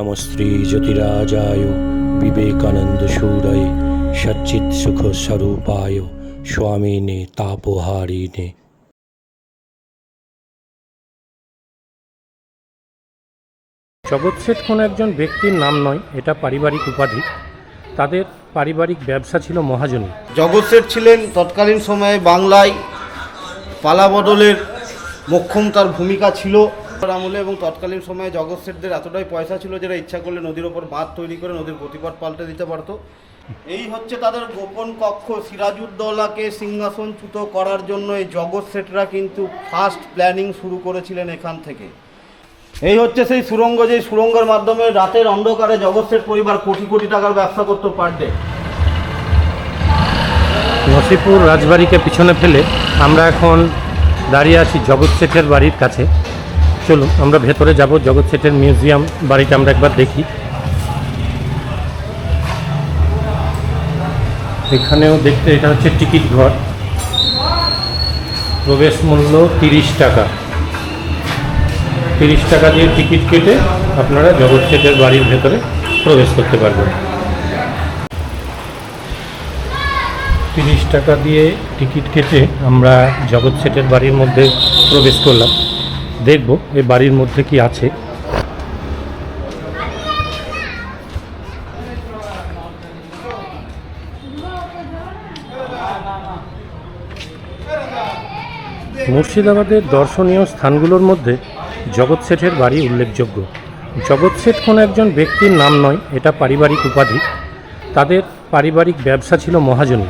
নমস্ত্রী জ্যোতিরাজায় বিবেকানন্দ সুরয়ে সচ্চিৎ সুখ স্বরূপায় স্বামিনে তাপহারিণে জগৎ শেঠ কোনো একজন ব্যক্তির নাম নয় এটা পারিবারিক উপাধি। তাদের পারিবারিক ব্যবসা ছিল মহাজনী। জগৎ শেঠ ছিলেন তৎকালীন সময়ে বাংলায় পালাবদলের মোক্ষম তার ভূমিকা ছিল। আমলে এবং তৎকালীন সময়ে জগৎ শেঠদের এতটাই পয়সা ছিল যারা ইচ্ছা করলে নদীর ওপর বাঁধ তৈরি করে নদীর গতিপথ পাল্টে দিতে পারতো। এই হচ্ছে তাদের গোপন কক্ষ। সিরাজউদ্দৌলাকে সিংহাসনচ্যুত করার জন্য এই জগৎ শেঠরা কিন্তু ফার্স্ট প্ল্যানিং শুরু করেছিলেন এখান থেকে। এই হচ্ছে সেই সুরঙ্গ যে সুরঙ্গের মাধ্যমে রাতের অন্ধকারে জগৎ শেঠ পরিবার কোটি কোটি টাকার ব্যবসা করতো পার ডে। নসিপুর রাজবাড়িকে পিছনে ফেলে আমরা এখন দাঁড়িয়ে আছি জগৎ শেঠের বাড়ির কাছে। চলুন, আমরা ভেতরে যাব, জগৎ সেটের মিউজিয়াম বাড়িটা আমরা একবার দেখি। এখানেও দেখতে এটা হচ্ছে টিকিট ঘর। প্রবেশ মূল্য তিরিশ টাকা। তিরিশ টাকা দিয়ে টিকিট কেটে আপনারা জগৎ সেটের বাড়ির ভেতরে প্রবেশ করতে পারবেন। তিরিশ টাকা দিয়ে টিকিট কেটে আমরা জগৎ সেটের বাড়ির মধ্যে প্রবেশ করলাম। দেখব এই বাড়ির মধ্যে কি আছে। মুর্শিদাবাদের দর্শনীয় স্থানগুলোর মধ্যে জগৎ শেঠের বাড়ি উল্লেখযোগ্য। জগৎ শেঠ কোনো একজন ব্যক্তির নাম নয়, এটা পারিবারিক উপাধি। তাদের পারিবারিক ব্যবসা ছিল মহাজনী।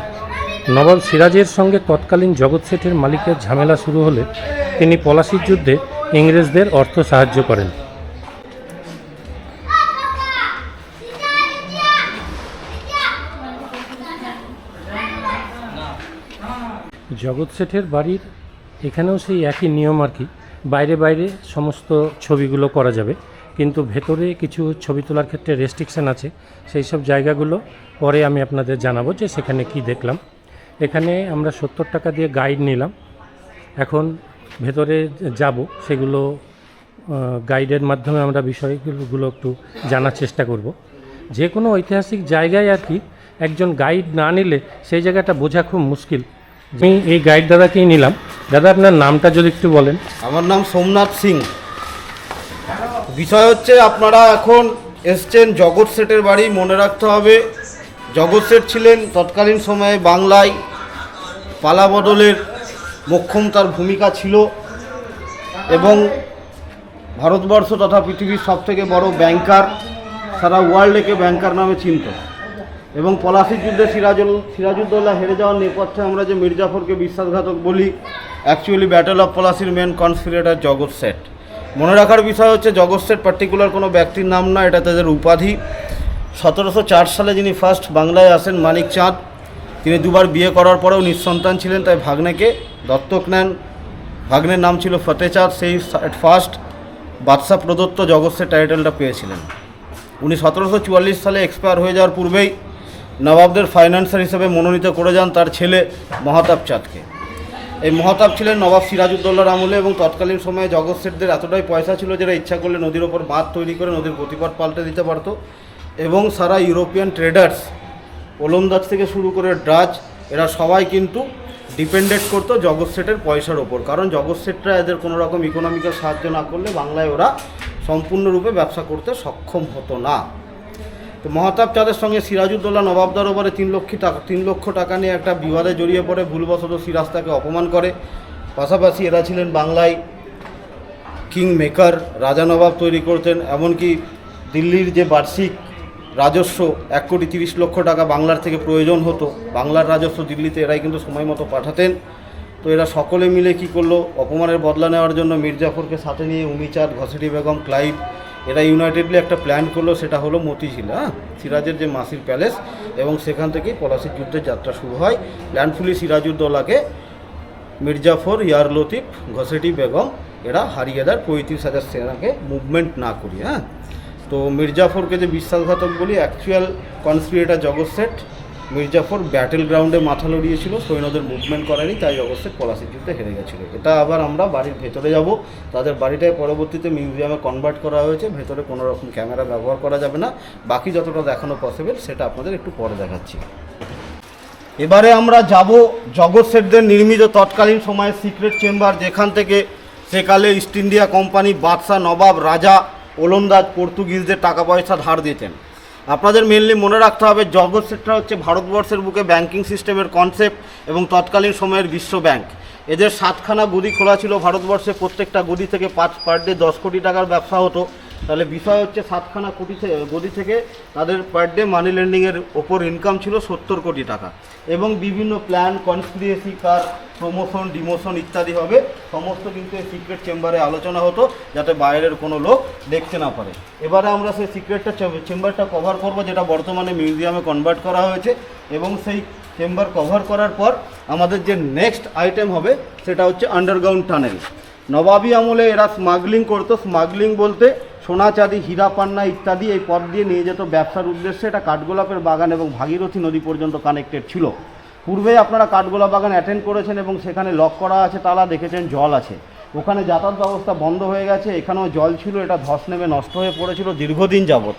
নবাব সিরাজের সঙ্গে তৎকালীন জগৎ শেঠের মালিকের ঝামেলা শুরু হলে তিনি পলাশির যুদ্ধে ইংরেজদের অর্থ সাহায্য করেন। জগৎ শেঠের বাড়ির এখানেও সেই একই নিয়ম আর কি। বাইরে বাইরে সমস্ত ছবিগুলো করা যাবে, কিন্তু ভেতরে কিছু ছবি তোলার ক্ষেত্রে রেস্ট্রিকশান আছে। সেই সব জায়গাগুলো পরে আমি আপনাদের জানাব যে সেখানে কি দেখলাম। এখানে আমরা সত্তর টাকা দিয়ে গাইড নিলাম। এখন ভেতরে যাব, সেগুলো গাইডের মাধ্যমে আমরা বিষয়গুলো একটু জানার চেষ্টা করব। যে কোনো ঐতিহাসিক জায়গায় আর কি একজন গাইড না নিলে সেই জায়গাটা বোঝা খুব মুশকিল। আমি এই গাইড দাদাকেই নিলাম। দাদা, আপনার নামটা যদি একটু বলেন। আমার নাম সোমনাথ সিং। বিষয় হচ্ছে আপনারা এখন এসছেন জগৎ শেঠের বাড়ি, মনে রাখতে হবে। জগৎ শেঠ ছিলেন তৎকালীন সময়ে বাংলায় পালাবদলের মোক্ষম তার ভূমিকা ছিল এবং ভারতবর্ষ তথা পৃথিবীর সবথেকে বড় ব্যাংকার সারা ওয়ার্ল্ডেকে ব্যাংকার নামে চিনত। এবং পলাশির যুদ্ধে সিরাজুল সিরাজউদ্দৌলা হেরে যাওয়ার নেপথ্যে আমরা যে মির্জাফরকে বিশ্বাসঘাতক বলি অ্যাকচুয়ালি ব্যাটেল অফ পলাশির মেন কনস্পিরেটার জগৎ শেঠ মনে রাখার বিষয় হচ্ছে জগৎ শেঠ পার্টিকুলার কোনো ব্যক্তির নাম না এটা তাদের উপাধি সতেরোশো চার সালে যিনি ফার্স্ট বাংলায় আসেন, মানিক চাঁদ তিনি দুবার বিয়ে করার পরেও নিঃসন্তান ছিলেন, তাই ভাগ্নেকে দত্তক নেন। ভাগ্নের নাম ছিল ফতেচাঁদ। সেই ফার্স্ট বাদশাহ প্রদত্ত জগৎ শেঠ টাইটেলটা পেয়েছিলেন। উনি সতেরোশো চুয়াল্লিশ সালে এক্সপায়ার হয়ে যাওয়ার পূর্বেই নবাবদের ফাইন্যান্সার হিসেবে মনোনীত করে যান তার ছেলে মহাতাব চাঁদকে। এই মহাতাব ছিলেন নবাব সিরাজউদ্দৌলার আমলে এবং তৎকালীন সময়ে জগৎ শেঠদের এতটাই পয়সা ছিল যারা ইচ্ছা করলে নদীর ওপর বাঁধ তৈরি করে নদীর গতিপথ পাল্টে দিতে পারতো এবং সারা ইউরোপিয়ান ট্রেডার্স ওলন্দাজ থেকে শুরু করে ড্রাজ এরা সবাই কিন্তু ডিপেন্ডেন্ট করতো জগৎ শেঠের পয়সার ওপর। কারণ জগৎ শেঠরা এদের কোনো রকম ইকোনমিক্যাল সাহায্য না করলে বাংলায় ওরা সম্পূর্ণরূপে ব্যবসা করতে সক্ষম হতো না। তো মহাতাব চাঁদের সঙ্গে সিরাজউদ্দৌলা নবাব দরবারে তিন লক্ষ টাকা, তিন লক্ষ টাকা নিয়ে একটা বিবাদে জড়িয়ে পড়ে, ভুলবশত সিরাজ তাকে অপমান করে। পাশাপাশি এরা ছিলেন বাংলায় কিং মেকার রাজা নবাব তৈরি করতেন, এমনকি দিল্লির যে বার্ষিক রাজস্ব এক কোটি তিরিশ লক্ষ টাকা বাংলার থেকে প্রয়োজন হতো। বাংলার রাজস্ব দিল্লিতে এরাই কিন্তু সময় মতো পাঠাতেন। তো এরা সকলে মিলে কি করল? অপমানের বদলা নেওয়ার জন্য মির্জাফরকে সাথে নিয়ে উমিচাঁদ, ঘসেটি বেগম, ক্লাইভ এরা ইউনাইটেডলি একটা প্ল্যান করল, সেটা হলো মতিঝিল হ্যাঁ? সিরাজের যে মাসির প্যালেস এবং সেখান থেকেই পলাশির যুদ্ধের যাত্রা শুরু হয়। প্ল্যানফুলি সিরাজউদ্দৌলাকে মির্জাফর, ইয়ার লতিফ, ঘসেটি বেগম এরা হারিয়ে দেয়। পঁয়ত্রিশ হাজার সেনাকে মুভমেন্ট না করি হ্যাঁ? তো মির্জাফরকে যে বিশ্বাসঘাতক বলি actual conspirator Jagat Seth Mir Jafar battle গ্রাউন্ডে মাথা লড়িয়েছিল, সৈন্যদের মুভমেন্ট করেনি, তাই অবশ্যই পলাশির যুদ্ধে হেরে গেছিল। এটা আবার আমরা বাড়ির ভেতরে যাব, তাদের বাড়িটায় পরবর্তীতে মিউজিয়ামে কনভার্ট করা হয়েছে, ভেতরে কোনো রকম ক্যামেরা ব্যবহার করা যাবে না, বাকি যতটা দেখানো পসিবল সেটা আপনাদের একটু পরে দেখাচ্ছি। এবারে আমরা যাব জগৎ শেঠদের নির্মিত তৎকালীন সময়ে সিক্রেট চেম্বার যেখান থেকে সেকালে ইস্ট ইন্ডিয়া কোম্পানি বাদশাহ নবাব, রাজা ওলন্দাজ পর্তুগিজদের টাকা পয়সা ধার দিতেন। আপনাদের মেনলি মনে রাখতে হবে জগৎ শেঠরা হচ্ছে ভারতবর্ষের বুকে ব্যাংকিং সিস্টেমের কনসেপ্ট এবং তৎকালীন সময়ের বিশ্ব ব্যাংক এদের সাতখানা গদি খোলা ছিল ভারতবর্ষে, প্রত্যেকটা গদি থেকে পাঁচ পার ডে দশ কোটি টাকার ব্যবসা হতো। তাহলে বিষয় হচ্ছে সাতখানা কোটি গদি থেকে তাদের পার ডে মানি লেন্ডিংয়ের ওপর ইনকাম ছিল সত্তর কোটি টাকা। এবং বিভিন্ন প্ল্যান কনস্পিরিয়েসি কার প্রমোশন ডিমোশন ইত্যাদি হবে। সমস্ত কিন্তু এই সিক্রেট চেম্বারে আলোচনা হতো যাতে বাইরের কোনো লোক দেখতে না পারে। এবারে আমরা সেই সিক্রেটটা চেম্বারটা কভার করব যেটা বর্তমানে মিউজিয়ামে কনভার্ট করা হয়েছে। এবং সেই চেম্বার কভার করার পর আমাদের যে নেক্সট আইটেম হবে সেটা হচ্ছে আন্ডারগ্রাউন্ড টানেল নবাবী আমলে এরা স্মাগলিং করতো। স্মাগলিং বলতে সোনা চাঁদি হীরা পান্না ইত্যাদি এই পথ দিয়ে নিয়ে যেত ব্যবসার উদ্দেশ্যে। এটা কাঠগোলাপের বাগান এবং ভাগীরথী নদী পর্যন্ত কানেক্টেড ছিল। পূর্বে আপনারা কাঠগোলাপ বাগান অ্যাটেন্ড করেছেন এবং সেখানে লক করা আছে, তালা দেখেছেন, জল আছে। ওখানে যাতায়াত ব্যবস্থা বন্ধ হয়ে গেছে, এখানেও জল ছিল, এটা ধস নেমে নষ্ট হয়ে পড়েছিল দীর্ঘদিন যাবৎ।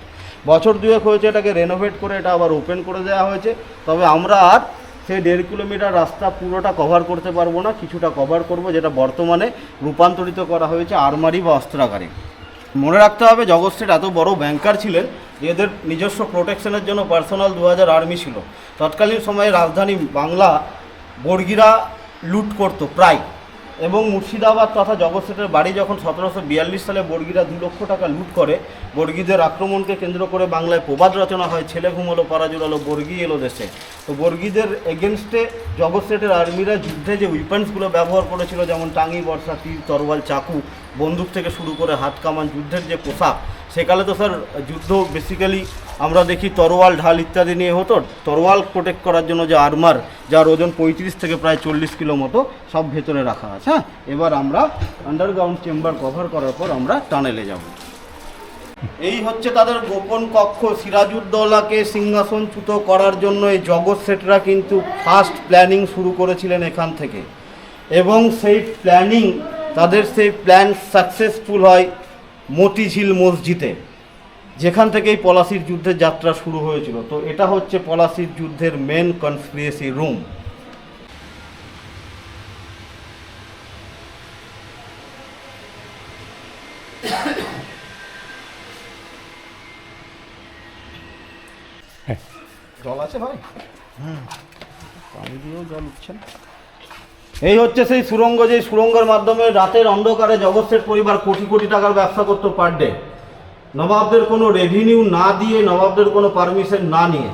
বছর দুয়েক হয়েছে এটাকে রেনোভেট করে, এটা আবার ওপেন করে দেওয়া হয়েছে। তবে আমরা আর সেই দেড় কিলোমিটার রাস্তা পুরোটা কভার করতে পারব না, কিছুটা কভার করব, যেটা বর্তমানে রূপান্তরিত করা হয়েছে আরমারি বা অস্ত্রাগারে। মনে রাখতে হবে জগৎ এত বড় ব্যাংকার ছিলেন যে এদের নিজস্ব প্রোটেকশনের জন্য পার্সোনাল দু হাজার আর্মি ছিল। তৎকালীন সময়ে রাজধানী বাংলা বর্গিরা লুট করতো, প্রায়। এবং মুর্শিদাবাদ তথা জগৎ সেঠের বাড়ি যখন সতেরোশো বিয়াল্লিশ সালে বর্গিরা দু লক্ষ টাকা লুট করে, বর্গীদের আক্রমণকে কেন্দ্র করে বাংলায় প্রবাদ রচনা হয়, ছেলে ঘুমলো পাড়া জুড়ালো বর্গি এলো দেশে। তো বর্গীদের এগেনস্টে জগৎ সেঠের আর্মিরা যুদ্ধে যে উইপেন্সগুলো ব্যবহার করেছিল, যেমন টাঙ্গি, বর্ষা, তীর, তরোয়াল, চাকু, বন্দুক থেকে শুরু করে হাত কামান যুদ্ধের যে পোশাক, সেকালে তো স্যার যুদ্ধ বেসিক্যালি আমরা দেখি তরোয়াল, ঢাল ইত্যাদি নিয়ে হতো। তরোয়াল প্রোটেক্ট করার জন্য যে আর্মার যার ওজন পঁয়ত্রিশ থেকে প্রায় চল্লিশ কিলো মতো, সব ভেতরে রাখা আছে হ্যাঁ? এবার আমরা আন্ডারগ্রাউন্ড চেম্বার কভার করার পর আমরা টানেলে যাব। এই হচ্ছে তাদের গোপন কক্ষ। সিরাজউদ্দৌলাকে সিংহাসনচ্যুত করার জন্য এই জগৎ সেটরা কিন্তু ফার্স্ট প্ল্যানিং শুরু করেছিলেন এখান থেকে। এবং সেই প্ল্যানিং তাদের সেই প্ল্যান সাকসেসফুল হয় মতিঝিল মসজিদে। যেখান থেকেই পলাশির যুদ্ধের যাত্রা শুরু হয়েছিল। তো এটা হচ্ছে পলাশির যুদ্ধের মেন কনস্পিরেসি রুম জল আছে ভাই? পানি দিয়েও জল উঠছে। এই হচ্ছে সেই সুরঙ্গ যে সুরঙ্গের মাধ্যমে রাতের অন্ধকারে জগৎসের পরিবার কোটি কোটি টাকার ব্যবসা করতো পার ডে নবাবদের কোনো রেভিনিউ না দিয়ে, নবাবদের কোনো পারমিশন না নিয়ে।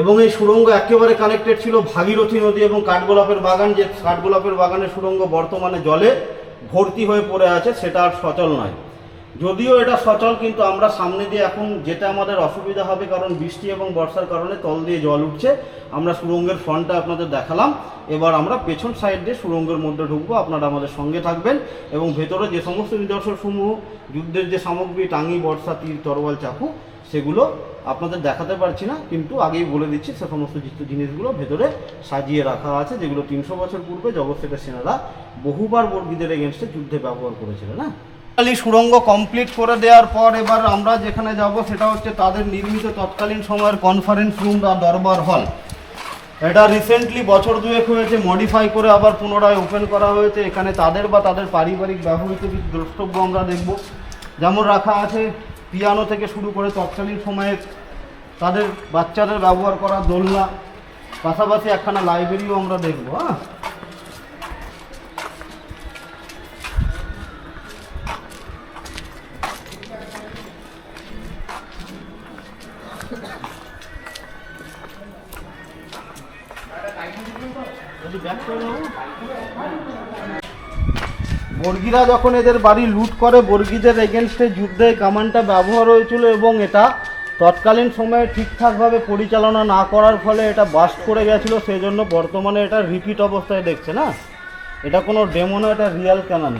এবং এই সুড়ঙ্গ একেবারে কানেক্টেড ছিল ভাগীরথী নদী এবং কাঠগোলাপের বাগান, যে কাঠগোলাপের বাগানের সুড়ঙ্গ বর্তমানে জলে ভর্তি হয়ে পড়ে আছে, সেটা আর সচল নয়। যদিও এটা সচল, কিন্তু আমরা সামনে দিয়ে এখন যেটা আমাদের অসুবিধা হবে, কারণ বৃষ্টি এবং বর্ষার কারণে তল দিয়ে জল উঠছে। আমরা সুড়ঙ্গের ফ্রন্টটা আপনাদের দেখালাম। এবার আমরা পেছন সাইড দিয়ে সুড়ঙ্গের মধ্যে ঢুকবো। আপনারা আমাদের সঙ্গে থাকবেন এবং ভেতরে যে সমস্ত নিদর্শনসমূহ, যুদ্ধের যে সামগ্রী টাঙ্গি বর্ষা, তীর, তরোয়াল, চাকু, সেগুলো আপনাদের দেখাতে পারছি না, কিন্তু আগেই বলে দিচ্ছি, সে সমস্ত জিনিস- জিনিসগুলো ভেতরে সাজিয়ে রাখা আছে, যেগুলো তিনশো বছর পূর্বে জগৎ সেটের সেনারা বহুবার বর্গীদের এগেনস্টে যুদ্ধে ব্যবহার করেছিলেন না? খালি সুড়ঙ্গ কমপ্লিট করে দেওয়ার পর এবার আমরা যেখানে যাব সেটা হচ্ছে তাদের নির্মিত তৎকালীন সময়ের কনফারেন্স রুম বা দরবার হল এটা রিসেন্টলি বছর দুয়েক হয়েছে মডিফাই করে আবার পুনরায় ওপেন করা হয়েছে। এখানে তাদের বা তাদের পারিবারিক ব্যবহৃত কিছু দ্রষ্টব্য আমরা দেখব। যেমন রাখা আছে পিয়ানো থেকে শুরু করে তৎকালীন সময়ে তাদের বাচ্চাদের ব্যবহার করা দোলনা। পাশাপাশি একখানা লাইব্রেরিও আমরা দেখব হ্যাঁ? বর্গীরা যখন এদের বাড়ি লুট করে, বর্গীদের এগেনস্টে যুদ্ধে কামানটা ব্যবহার হয়েছিল এবং এটা তৎকালীন সময়ে ঠিকঠাকভাবে পরিচালনা না করার ফলে এটা বাস্ট করে গেছিল সেই জন্য বর্তমানে এটা রিপিট অবস্থায় দেখছে না। এটা কোনো ডেমো না, এটা রিয়াল ক্যানান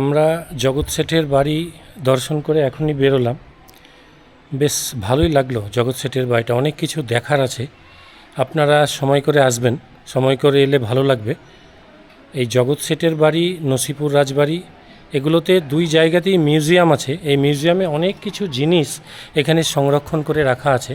আমরা জগৎ শেঠের বাড়ি দর্শন করে এখনই বেরোলাম। বেশ ভালোই লাগল জগৎ শেঠের বাড়িটা, অনেক কিছু দেখার আছে। আপনারা সময় করে আসবেন, সময় করে এলে ভালো লাগবে। এই জগৎ শেঠের বাড়ি, নসিপুর রাজবাড়ি, এগুলোতে দুই জায়গাতেই মিউজিয়াম আছে। এই মিউজিয়ামে অনেক কিছু জিনিস এখানে সংরক্ষণ করে রাখা আছে।